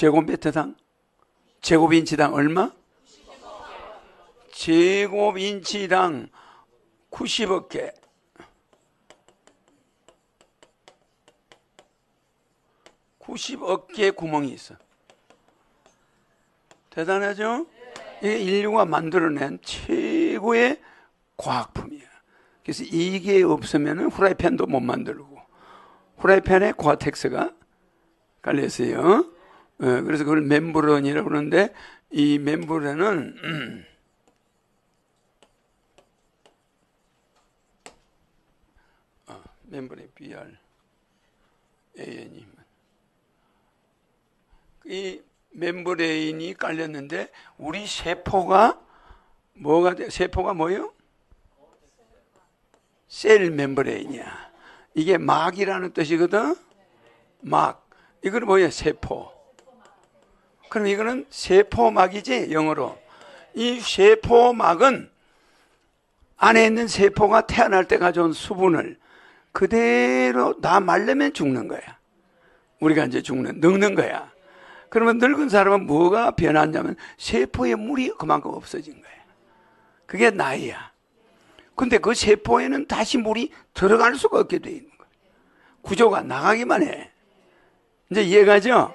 제곱미터당 제곱인치당 얼마? 제곱인치당 90억 개. (90억 개) 구멍이 있어 대단하죠? 이게 인류가 만들어낸 최고의 과학품이야 그래서 이게 없으면 후라이팬도 못 만들고 후라이팬에 고아텍스가 깔려 있어요 어, 그래서 그걸 멤브런이라고 그러는데 이 멤브런은 음, 어, 멤브레 BR AN이 이 멤브레인이 깔렸는데 우리 세포가 뭐가 돼? 세포가 뭐요? 셀 멤브레인이야. 이게 막이라는 뜻이거든. 막. 이거는 뭐예요? 세포. 그럼 이거는 세포막이지 영어로. 이 세포막은 안에 있는 세포가 태어날 때 가져온 수분을 그대로 다 말르면 죽는 거야. 우리가 이제 죽는 늙는 거야. 그러면 늙은 사람은 뭐가 변하냐면 세포의 물이 그만큼 없어진 거예요. 그게 나이야. 근데 그 세포에는 다시 물이 들어갈 수가 없게 돼 있는 거예요. 구조가 나가기만 해. 이제 이해가죠?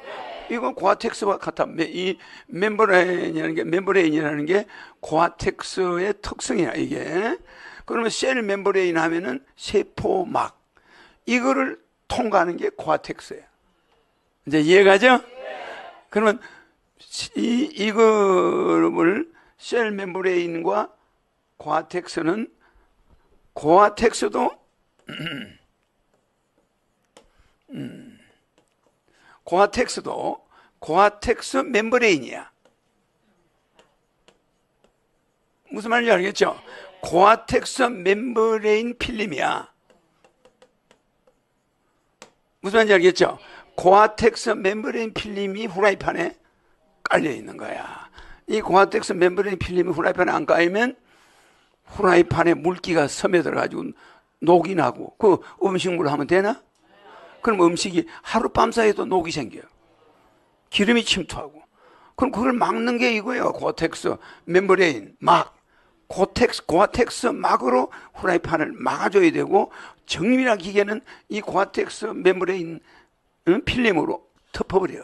이건 고아텍스와 같아. 이 멤브레인이라는 게 멤브레인이라는 게 고아텍스의 특성이야 이게. 그러면 셀 멤브레인 하면은 세포막 이거를 통과하는 게 고아텍스야. 이제 이해가죠? 그러면 이 이거를 셀 멤브레인과 고아텍스는 고아텍스도 음, 고아텍스도 고아텍스 멤브레인이야. 무슨 말인지 알겠죠? 고아텍스 멤브레인 필름이야. 무슨 말인지 알겠죠? 고아텍스 멤브레인 필름이 후라이팬에 깔려 있는 거야. 이 고아텍스 멤브레인 필름이 후라이팬에 안 깔리면 후라이팬에 물기가 스며들어 가지고 녹이 나고 그 음식물을 하면 되나? 그럼 음식이 하룻밤 사이에도 녹이 생겨요. 기름이 침투하고. 그럼 그걸 막는 게 이거예요. 고텍스 멤브레인 막 고텍스 고아텍스 막으로 후라이팬을 막아줘야 되고 정밀한 기계는 이 고아텍스 멤브레인 응? 필름으로 덮어버려.